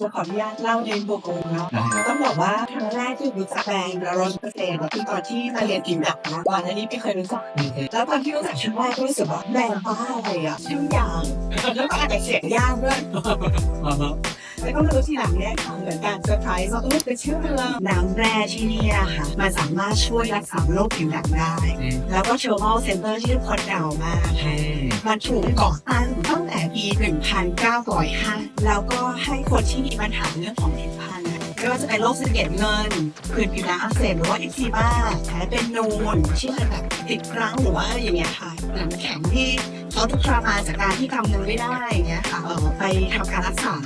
จะขออนุญาตเล่าในบุคคลเนาะได้ครับต้องบอกว่าครั้งแรกที่รู้จักแปลงแล้วรสเปอร์เซ็นต์คือตอนที่มาเรียนผิวหนังนะก่อนอันนี้ไม่เคยรู้จักแล้วตอนที่รู้จักครั้งแรกก็รู้สึกว่าแรงบ้าอะไรอะชื่อยางแล้วก็อาจจะเสียงยากด้วยอ่าฮะ แล้วก็มารู้ทีหลังเนี่ยเหมือนการเซอร์ไพรส์ว่าเออเป็นชื่อเมืองน้ำแร่ที่เนี่ยค่ะมันสามารถช่วยรักษาโรคผิวหนังได้อืมแล้วก็เชอร์มอลเซ็นเตอร์ที่ทุกคนเดามากอืมมันถูกก่อตั้งตั้งแต่ปี 1905 แล้วก็ให้คนที่มีปัญหาเรื่องของผิวพรรณอะไม่ว่าจะเป็นโรคสะเก็ดเงินผื่นผิวหนังอักเสบหรือว่าเอ็กซิมาแผลเป็นนูนที่มันแบบติดรั้งหรือว่าอย่างเงี้ยค่ะหนังแข็งที่เขาทุกข์ทรมานจากการที่ทำเงินไม่ได้อย่างเงี้ยค่ะเออไปทำการรักษา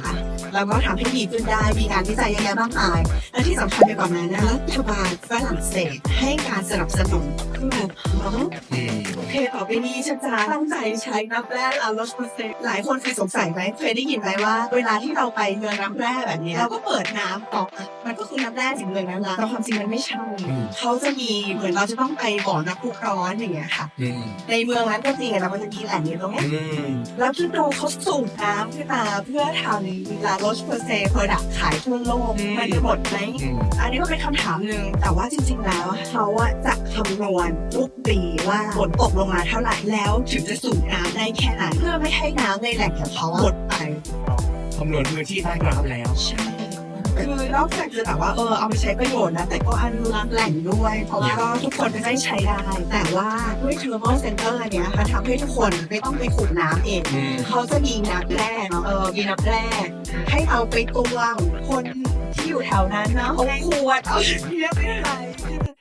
แล้วก็ทำให้ดีขึ้นได้มีงานวิจัยเยอะแยะมากมายและที่สำคัญไปกว่านั้นนะรัฐบาลฝรั่งเศสให้การสนับสนุนคือแบบอ๋ออืมโอเคต่อไปนี้ฉันจะตั้งใจใช้น้ำแร่ลาโรชเปเซหลายคนเคยสงสัยไหมเคยได้ยินไหมว่า เวลาที่เราไปเมืองน้ำแร่แบบนี้เราก็เปิดน้ำออกมัน คือน้ำแร่ถึงเลยนะแต่ความจริงมันไม่ใช่อืมเขาจะมีเหมือนเราจะต้องไปบ่อน้ำพุร้อนอย่างเงี้ยค่ะอืมในเมืองนั้นก็จริงอะแต่มันจะมีแหล่งอยู่ตรงเนี้ยอืมแล้วคิดดูเขาสูบน้ำขึ้นมาเพื่อทำลาโรชเปอร์เซ็นต์โปรดักขายทั่วโลกมันจะหมดไหมอืมอันนี้ก็เป็นคำถามหนึ่งแต่ว่าจริง ๆ แล้วเขาอะจะคำนวณทุกปีว่าฝนตกลงมาเท่าไหร่แล้วถึงจะสูบน้ำได้แค่ไหนเพื่อไม่ให้น้ำในแหล่งของเขาหมดไปคำนวณพื้นที่ใต้น้ำแล้วใช่ คือ นอกจากจะแบบว่าเออเอาไปใช้ประโยชน์นะ แต่ก็อนุรักษ์แหล่งด้วย เพราะว่าก็ทุกคนจะได้ใช้ได้ แต่ว่าด้วยเทอร์โมเซนเตอร์เนี้ยค่ะทำให้ทุกคนไม่ต้องไปขุดน้ำเองอืมเขาจะมีน้ำแร่เนาะเออมีน้ำแร่ให้เอาไปตวงคนที่อยู่แถวนั้นนะเขาขวดเอาเทียบไม่ได้คือ